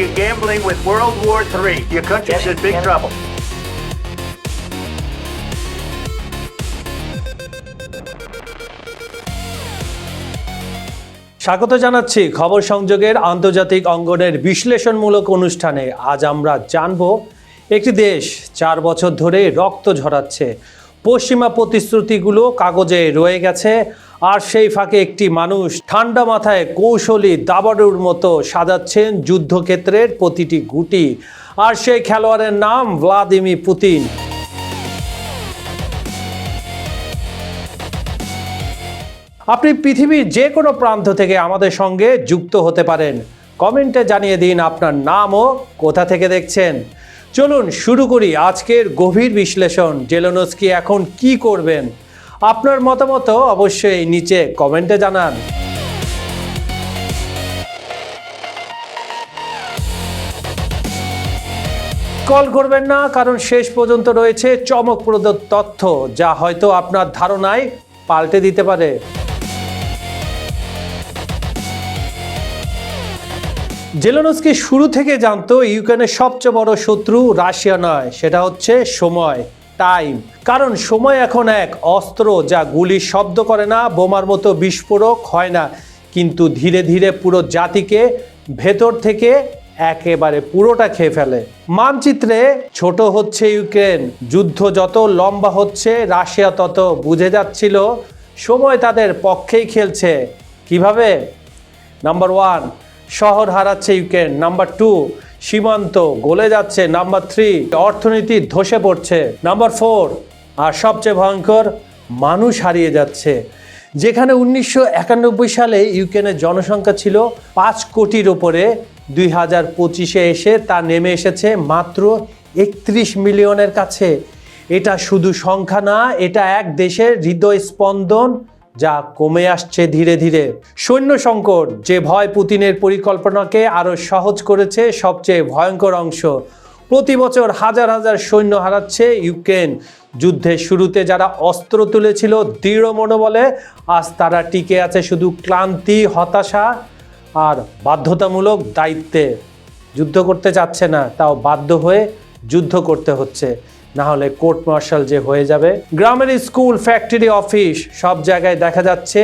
you're gambling with World War III. Your country's in big trouble. স্বাগত জানাচ্ছি খবর সংযোগের আন্তর্জাতিক অঙ্গনের বিশ্লেষণমূলক অনুষ্ঠানে আজ আমরা জানব একটি দেশ চার বছর ধরে রক্ত ঝরাচ্ছে পশ্চিমা প্রতিশ্রুতিগুলো কাগজে রয়ে গেছে আর সেই ফাঁকে একটি মানুষ ঠান্ডা মাথায় কৌশলী দাবাড়ুর মতো সাজাচ্ছেন যুদ্ধক্ষেত্রের প্রতিটি গুটি। আর সেই খেলোয়াড়ের নাম ভ্লাদিমির পুতিন। আপনি পৃথিবীর যে কোনো প্রান্ত থেকে আমাদের সঙ্গে যুক্ত হতে পারেন। কমেন্টে জানিয়ে দিন আপনার নাম ও কোথা থেকে দেখছেন। চলুন শুরু করি আজকের গভীর বিশ্লেষণ। জেলোনস্কি এখন কি করবেন? আপনার মতামত অবশ্যই নিচে কমেন্টে জানান। কল করবেন না, কারণ শেষ পর্যন্ত রয়েছে চমকপ্রদ তথ্য, যা হয়তো আপনার ধারণায় পাল্টে দিতে পারে। জেলেনস্কি শুরু থেকে জানতো, ইউক্রেনের সবচেয়ে বড় শত্রু রাশিয়া নয়, সেটা হচ্ছে সময়। টাইম। কারণ সময় এখন এক, অস্ত্র যা গুলির শব্দ করে না, বোমার মতো বিস্ফোরক হয় না। কিন্তু ধীরে ধীরে পুরো জাতিকে ভেতর থেকে একেবারে পুরোটা খেয়ে ফেলে। মানচিত্রে ছোট হচ্ছে ইউক্রেন, যুদ্ধ যত লম্বা হচ্ছে, রাশিয়া তত বুঝে যাচ্ছিল, সময় তাদের পক্ষেই খেলছে। কীভাবে? নাম্বার ওয়ান, শহর হারাচ্ছে ইউক্রেন। নাম্বার টু সীমান্ত গলে যাচ্ছে। নাম্বার থ্রি অর্থনীতি ধসে পড়ছে। নাম্বার ফোর আর সবচেয়ে ভয়ঙ্কর, মানুষ হারিয়ে যাচ্ছে। যেখানে উনিশশো একানব্বই সালে ইউক্রেনের জনসংখ্যা ছিল পাঁচ কোটির ওপরে দুই হাজার পঁচিশে এসে তা নেমে এসেছে মাত্র একত্রিশ মিলিয়নের কাছে। এটা শুধু সংখ্যা না, এটা এক দেশের হৃদয় স্পন্দন যা কমে আসছে ধীরে ধীরে। সৈন্য সংকট যে ভয় পুতিনের পরিকল্পনাকে আরও সহজ করেছে সবচেয়ে ভয়ঙ্কর অংশ। প্রতি বছর হাজার হাজার সৈন্য হারাচ্ছে ইউক্রেন। যুদ্ধের শুরুতে যারা অস্ত্র তুলেছিল দৃঢ় মনোবলে, আজ তারা টিকে আছে শুধু ক্লান্তি, হতাশা আর বাধ্যতামূলক দায়িত্বে। যুদ্ধ করতে চাচ্ছে না, তাও বাধ্য হয়ে যুদ্ধ করতে হচ্ছে। না হলে কোর্ট মার্শাল যে হয়ে যাবে। গ্রামের স্কুল, ফ্যাক্টরি, অফিস, সব জায়গায় দেখা যাচ্ছে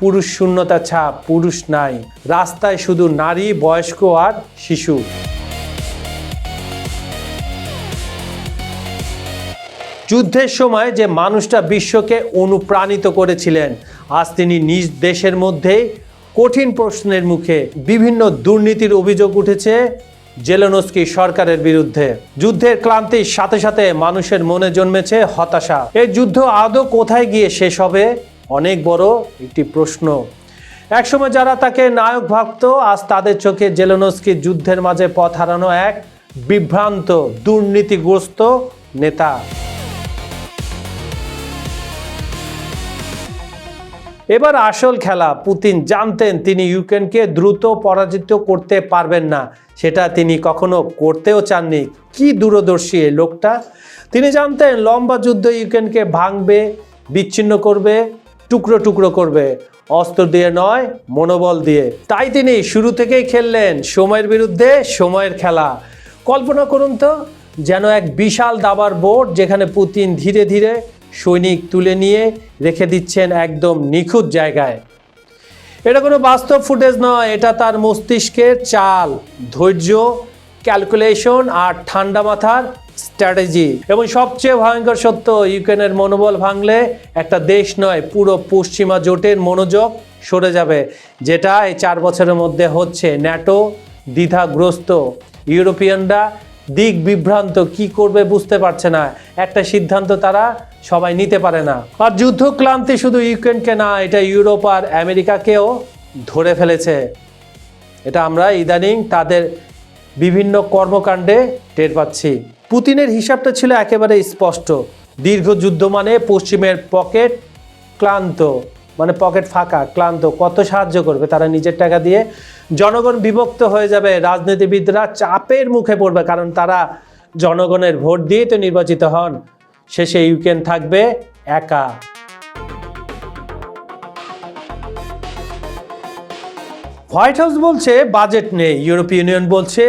পুরুষ শূন্যতা ছাপ, পুরুষ নাই। রাস্তায় শুধু নারী, বয়স্ক আর শিশু। যুদ্ধের সময় যে মানুষটা বিশ্বকে অনুপ্রাণিত করেছিলেন, আজ তিনি নিজ দেশের মধ্যেই কঠিন প্রশ্নের মুখে বিভিন্ন দুর্নীতির অভিযোগ উঠেছে। জেলেনস্কি সরকারের বিরুদ্ধে। যুদ্ধের ক্লান্তির সাথে সাথে মানুষের মনে জন্মেছে হতাশা। এই যুদ্ধ আদৌ কোথায় গিয়ে শেষ হবে? অনেক বড় একটি প্রশ্ন। একসময় যারা তাকে নায়ক ভাবত, আজ তাদের চোখে জেলেনস্কি যুদ্ধের মাঝে পথ হারানো এক বিভ্রান্ত, দুর্নীতিগ্রস্ত নেতা। এবার আসল খেলা, পুতিন জানতেন তিনি ইউক্রেনকে দ্রুত পরাজিত করতে পারবেন না। সেটা তিনি কখনো করতেও চাননি। কি দূরদর্শী এই লোকটা? তিনি জানতেন লম্বা যুদ্ধ ইউক্রেনকে ভাঙবে, বিচ্ছিন্ন করবে, টুকরো টুকরো করবে। অস্ত্র দিয়ে নয়, মনোবল দিয়ে। তাই তিনি শুরু থেকেই খেললেন সময়ের বিরুদ্ধে সময়ের খেলা। কল্পনা করুন তো, যেন এক বিশাল দাবার বোর্ড যেখানে পুতিন ধীরে ধীরে সৈনিক তুলে নিয়ে রেখে দিচ্ছেন একদম নিখুঁত জায়গায়। এটা কোনো বাস্তব ফুটেজ নয়, এটা তার মস্তিষ্কের চাল, ধৈর্য ক্যালকুলেশন আর ঠান্ডা মাথার স্ট্র্যাটেজি এবং সবচেয়ে ভয়ঙ্কর সত্য, ইউক্রেনের মনোবল ভাঙলে একটা দেশ নয়, পুরো পশ্চিমা জোটের মনোযোগ সরে যাবে, যেটা এই চার বছরের মধ্যে হচ্ছে ন্যাটো দ্বিধাগ্রস্ত। ইউরোপিয়ানরা দিক বিভ্রান্ত কি করবে বুঝতে পারছে না। একটা সিদ্ধান্ত তারা সবাই নিতে পারে না। আর যুদ্ধ ক্লান্তি শুধু ইউক্রেনকে না, এটা ইউরোপ আর আমেরিকাকেও ধরে ফেলেছে। এটা আমরা ইদানিং তাদের বিভিন্ন কর্মকাণ্ডে টের পাচ্ছি। পুতিনের হিসাবটা ছিল একেবারে স্পষ্ট। দীর্ঘ যুদ্ধ মানে পশ্চিমের পকেট ক্লান্ত। মানে পকেট ফাঁকা, ক্লান্ত, কত সাহায্য করবে? তারা নিজের টাকা দিয়ে জনগণ বিভক্ত হয়ে যাবে, রাজনীতিবিদরা চাপের মুখে পড়বে, কারণ তারা জনগণের ভোট দিয়ে তো নির্বাচিত হন। শেষে ইউক্রেন থাকবে একা। হোয়াইট হাউস বলছে, বাজেট নেই। ইউরোপীয় ইউনিয়ন বলছে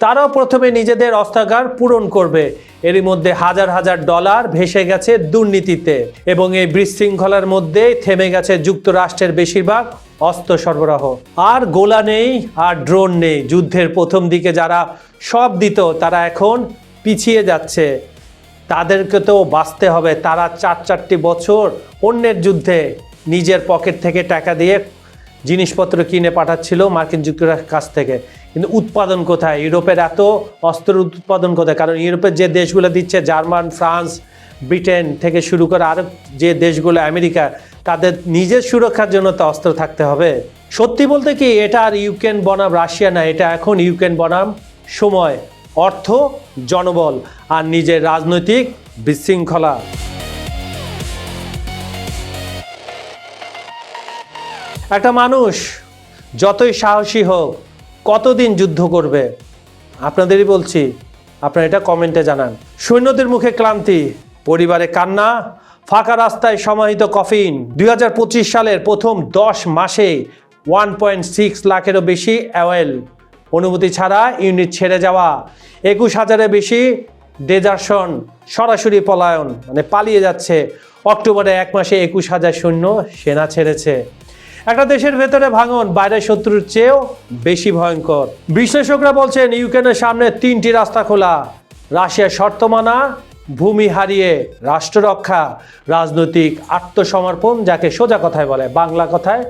তারাও প্রথমে নিজেদের অস্ত্রাগার পূরণ করবে। এরই মধ্যে হাজার হাজার ডলার ভেসে গেছে দুর্নীতিতে এবং এই বিশৃঙ্খলার মধ্যে থেমে গেছে যুক্তরাষ্ট্রের বেশিরভাগ অস্ত্র সরবরাহ। আর গোলা নেই, আর ড্রোন নেই। যুদ্ধের প্রথম দিকে যারা সব দিত, তারা এখন পিছিয়ে যাচ্ছে। তাদেরকে তো বাঁচতে হবে। তারা চার চারটি বছর অন্যের যুদ্ধে নিজের পকেট থেকে টাকা দিয়ে জিনিসপত্র কিনে পাঠাচ্ছিল মার্কিন যুক্তরাষ্ট্রের কাছ থেকে। কিন্তু উৎপাদন কোথায়? ইউরোপের এত অস্ত্র উৎপাদন কোথায়? কারণ ইউরোপের যে দেশগুলো দিচ্ছে, জার্মান, ফ্রান্স, ব্রিটেন থেকে শুরু করে আরও যে দেশগুলো, আমেরিকা, তাদের নিজের সুরক্ষার জন্য তো অস্ত্র থাকতে হবে। সত্যি বলতে কি, এটা আর ইউক্রেন বনাম রাশিয়া না, এটা এখন ইউক্রেন বনাম সময়, অর্থ, জনবল আর নিজের রাজনৈতিক বিশৃঙ্খলা। একটা মানুষ যতই সাহসী হোক কতদিন যুদ্ধ করবে? আপনাদেরই বলছি, আপনারা এটা কমেন্টে জানান। সৈন্যদের মুখে ক্লান্তি, পরিবারে কান্না, ফাঁকা রাস্তায় সমাহিত কফিন। দু হাজার পঁচিশ সালের প্রথম দশ মাসে ওয়ান পয়েন্ট সিক্স লাখেরও বেশি অয়েল অনুমতি ছাড়া ইউনিট ছেড়ে যাওয়া। একুশ হাজারের বেশি ডেজার্শন, সরাসরি পলায়ন মানে পালিয়ে যাচ্ছে। অক্টোবরে এক মাসে একুশ হাজার সৈন্য সেনা ছেড়েছে। একটা দেশের ভেতরে ভাঙন বাইরের শত্রুর চেয়েও বেশি ভয়ঙ্কর। বিশ্লেষকরা বলছেন, ইউক্রেনের সামনে তিনটি রাস্তা খোলা। রাশিয়ার শর্ত মানা, ভূমি হারিয়ে রাষ্ট্র রক্ষা। রাজনৈতিক আত্মসমর্পণ, যাকে সোজা কথায় বলে, বাংলা কথায়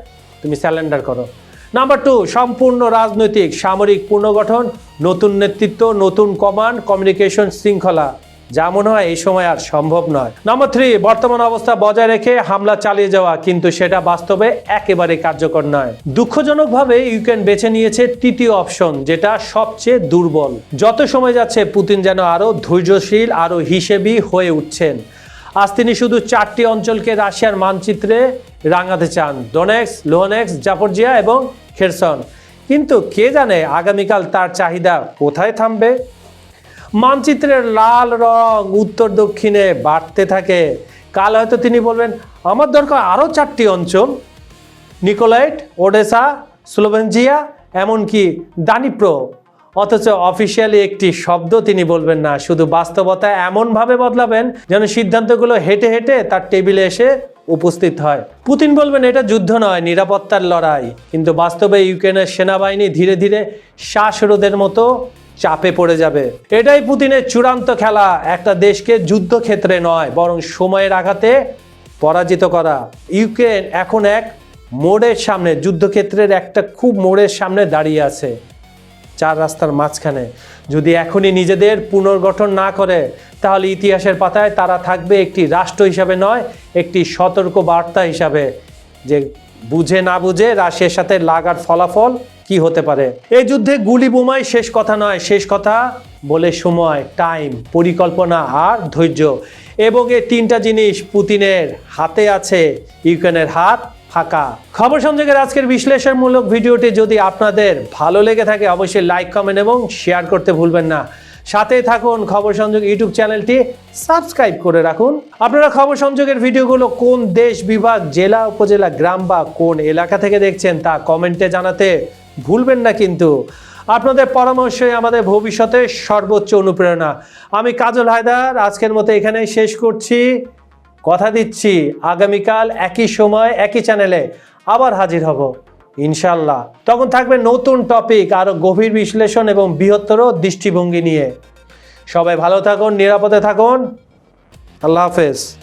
তুমি স্যালেন্ডার করো। নাম্বার টু, সম্পূর্ণ রাজনৈতিক, সামরিক পুনর্গঠন, নতুন নেতৃত্ব, নতুন কমান্ড, কমিউনিকেশন শৃঙ্খলা। যা মনে হয় এই সময় আর সম্ভব নয়। নম্বর থ্রি বর্তমান অবস্থা বজায় রেখে হামলা চালিয়ে যাওয়া, কিন্তু সেটা বাস্তবে একেবারে কার্যকর নয়। দুঃখজনকভাবে ইউক্রেন বেছে নিয়েছে তৃতীয় অপশন, যেটা সবচেয়ে দুর্বল। যত সময় যাচ্ছে, পুতিন যেন আরও ধৈর্যশীল আরও হিসেবি হয়ে উঠছেন। আজ তিনি শুধু চারটি অঞ্চলকে রাশিয়ার মানচিত্রে রাঙাতে চান, ডোনেক্স লোনেক্স জাপরজিয়া এবং খেরসন। কিন্তু কে জানে আগামীকাল তার চাহিদা কোথায় থামবে? মানচিত্রের লাল রং উত্তর দক্ষিণে বাড়তে থাকে। কাল হয়তো তিনি বলবেন, আমার দরকার আরও চারটি অঞ্চল। নিকোলাইট, ওডেসা, স্লোভেনজিয়া, এমনকি দানিপ্রো। অথচ অফিসিয়ালি একটি শব্দ তিনি বলবেন না, শুধু বাস্তবতা এমনভাবে বদলাবেন যেন সিদ্ধান্তগুলো হেঁটে হেঁটে তার টেবিলে এসে উপস্থিত হয়। পুতিন বলবেন, এটা যুদ্ধ নয়, নিরাপত্তার লড়াই। কিন্তু বাস্তবে ইউক্রেনের সেনাবাহিনী ধীরে ধীরে শ্বাসরোধের মতো চাপে পড়ে যাবে। এটাই পুতিনের চূড়ান্ত খেলা। একটা দেশকে যুদ্ধক্ষেত্রে নয়, বরং সময়ের আঘাতে পরাজিত করা। ইউক্রেন এখন এক মোড়ের সামনে, যুদ্ধক্ষেত্রের একটা খুব মোড়ের সামনে দাঁড়িয়ে আছে। চার রাস্তার মাঝখানে। যদি এখনই নিজেদের পুনর্গঠন না করে, তাহলে ইতিহাসের পাতায় তারা থাকবে একটি রাষ্ট্র হিসাবে নয়, একটি সতর্ক বার্তা হিসাবে। যে বুঝে না বুঝে রাশিয়ার সাথে লাগার ফলাফল কি হতে পারে? এই যুদ্ধে গুলি বোমাই শেষ কথা নয়, শেষ কথা বলে সময় টাইম পরিকল্পনা আর ধৈর্য। এবং এই তিনটা জিনিস পুতিনের হাতে আছে, ইউক্রেনের হাত ফাঁকা। খবর সংযোগের আজকের বিশ্লেষণমূলক ভিডিওটি যদি আপনাদের ভালো লেগে থাকে, অবশ্যই লাইক কমেন্ট এবং শেয়ার করতে ভুলবেন না। সাথে থাকুন খবর সংযোগ ইউটিউব চ্যানেলটি সাবস্ক্রাইব করে রাখুন। আপনারা খবর সংযোগের ভিডিওগুলো কোন দেশ, বিভাগ, জেলা, উপজেলা, গ্রাম বা কোন এলাকা থেকে দেখছেন তা কমেন্টে জানাতে ভুলবেন না কিন্তু। আপনাদের পরামর্শই আমাদের ভবিষ্যতের সর্বোচ্চ অনুপ্রেরণা। আমি কাজল হায়দার, আজকের মতো এখানেই শেষ করছি। কথা দিচ্ছি, আগামীকাল একই সময়, একই চ্যানেলে আবার হাজির হব ইনশাল্লাহ তখন থাকবে নতুন টপিক আরও গভীর বিশ্লেষণ এবং বৃহত্তর দৃষ্টিভঙ্গি নিয়ে। সবাই ভালো থাকুন, নিরাপদে থাকুন। আল্লাহ হাফেজ।